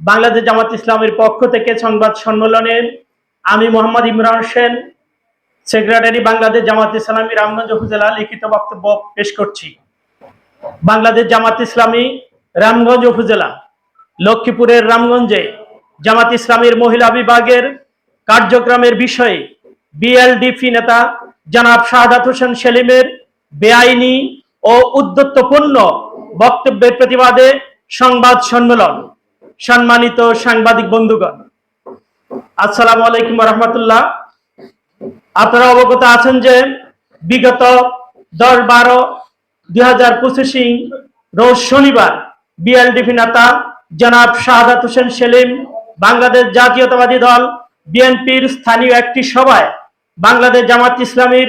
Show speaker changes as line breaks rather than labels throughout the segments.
বাংলাদেশ জামাত ইসলামের পক্ষ থেকে সংবাদ সম্মেলনে আমি মোহাম্মদ ইমরান হোসেন সেক্রেটারি বাংলাদেশ জামাত ইসলামী রামগঞ্জ উপজেলা লিখিত বক্তব্য পেশ করছি। বাংলাদেশ জামাত ইসলামী রামগঞ্জ উপজেলা, লক্ষ্মীপুরের রামগঞ্জে জামাত ইসলামীর মহিলা বিভাগের কার্যক্রমের বিষয়ে বিএলডিপি নেতা জনাব শাহাদাত হোসেন সেলিমের বেআইনি ও উদ্যত্তপূর্ণ বক্তব্যের প্রতিবাদে সংবাদ সম্মেলন। সম্মানিত সাংবাদিক বন্ধুগণ, আসসালামু আলাইকুম রহমতুল্লাহ। আপনারা অবগত আছেন যে বিগত দশ বারো দুই হাজার পঁচিশে রোজ শনিবার বিএলডিপি নেতা জনাব শাহাদাত হোসেন সেলিম বাংলাদেশ জাতীয়তাবাদী দল বিএনপির স্থানীয় একটি সভায় বাংলাদেশ জামাত ইসলামীর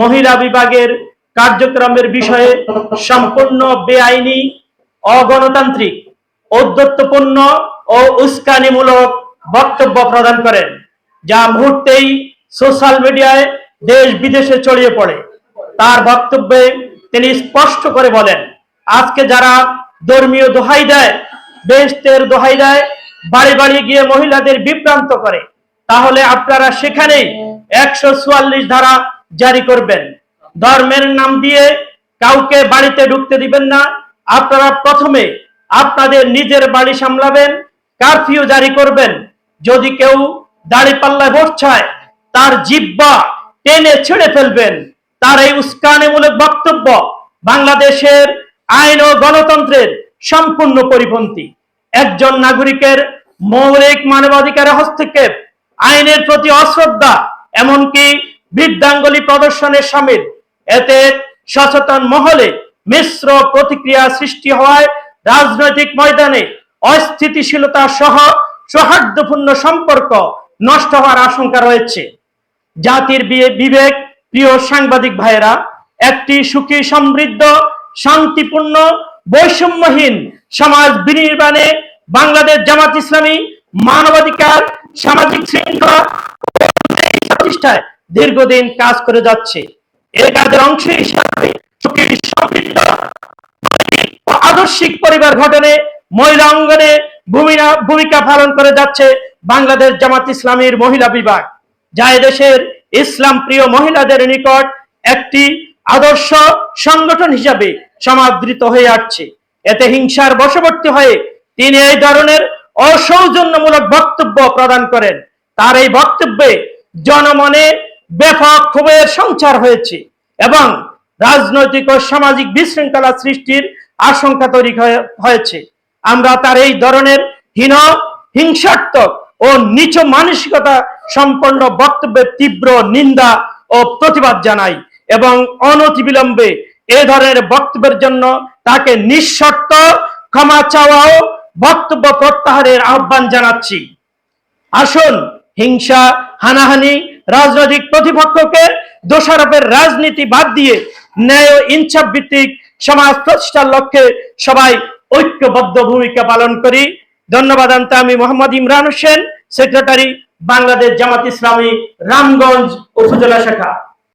মহিলা বিভাগের কার্যক্রমের বিষয়ে সম্পূর্ণ বেআইনি, অগণতান্ত্রিক ঔদ্ধত্যপূর্ণ ও উস্কানিমূলক বক্তব্য প্রদান করেন, যা মুহূর্তেই সোশ্যাল মিডিয়ায় দেশ বিদেশে ছড়িয়ে পড়ে। তার বক্তব্যে তিনি স্পষ্ট করে বলেন, আজকে যারা ধর্মীয় দোহাই দেয় বেহেস্তের দোহাই দেয় বাড়ি বাড়ি গিয়ে মহিলাদের বিভ্রান্ত করে, তাহলে আপনারা সেখানেই একশো চুয়াল্লিশ ধারা জারি করবেন। ধর্মের নাম দিয়ে কাউকে বাড়িতে ঢুকতে দিবেন না। আপনারা প্রথমে আপনাদের নিজের বাড়ি সামলাবেন কারফিউ জারি করবেন। যদি কেউ দাড়ি পাল্লায় বসছায়, তার জিব্বা টেনে ছেড়ে ফেলবেন। তার এই উস্কানিমূলক বক্তব্য বাংলাদেশের আইন ও গণতন্ত্রের সম্পূর্ণ পরিপন্থী। একজন নাগরিকের মৌলিক মানবাধিকারের হস্তক্ষেপ, আইনের প্রতি অশ্রদ্ধা, এমনকি বৃদ্ধাঙ্গলি প্রদর্শনের সামিল। এতে সচেতন মহলে মিশ্র প্রতিক্রিয়া সৃষ্টি হওয়ায় রাজনৈতিক ময়দানে অস্থিতিশীলতা সহ সৌহার্দ্যপূর্ণ সম্পর্ক নষ্ট হওয়ার আশঙ্কা রয়েছে। জাতির বিয়ে- বিবেক, প্রিয় সাংবাদিক ভাইয়েরা, একটি সুখী, সমৃদ্ধ, শান্তিপূর্ণ, বৈষম্যহীন সমাজ বিনির্মাণে বাংলাদেশ জামাত ইসলামী মানবাধিকার, সামাজিক শৃঙ্খলা প্রতিষ্ঠায় দীর্ঘদিন কাজ করে যাচ্ছে। এই কাজের অংশ হিসাবে সুখী, সমৃদ্ধ আদর্শিক পরিবার গঠনে মহিলা অঙ্গনে ভূমিকা পালন করে যাচ্ছে বাংলাদেশ জামাত ইসলামীর মহিলা বিভাগ, যা দেশের ইসলাম প্রিয় মহিলাদের নিকট একটি আদর্শ সংগঠন হিসাবে সমাদৃত হয়ে আসছে। এতে হিংসার বশবর্তী হয়ে তিনি এই ধরনের অসৌজন্যমূলক বক্তব্য প্রদান করেন। তার এই বক্তব্যে জনমনে ব্যাপক ক্ষোভের সঞ্চার হয়েছে এবং রাজনৈতিক ও সামাজিক বিশৃঙ্খলা সৃষ্টির আশঙ্কা তৈরি হয়েছে। আমরা তার এই ধরনের হীন, হিংসাত্মক ও নিচ মানসিকতা সম্পন্ন বক্তব্যের তীব্র নিন্দা ও প্রতিবাদ জানাই এবং অনতিবিলম্বে এ ধরনের বক্তব্যের জন্য তাকে নিঃশর্ত ক্ষমা চাওয়া ও বক্তব্য প্রত্যাহারের আহ্বান জানাচ্ছি। আসুন, হিংসা, হানাহানি, রাজনৈতিক প্রতিপক্ষকে দোষারোপের রাজনীতি বাদ দিয়ে ন্যায় ইনসাফ ভিত্তিক সমাজ প্রতিষ্ঠার লক্ষ্যে সবাই ঐক্যবদ্ধ ভূমিকা পালন করি। ধন্যবাদ আনতে আমি মোহাম্মদ ইমরান হোসেন, সেক্রেটারি বাংলাদেশ জামাত ইসলামী, রামগঞ্জ উপজেলা শাখা।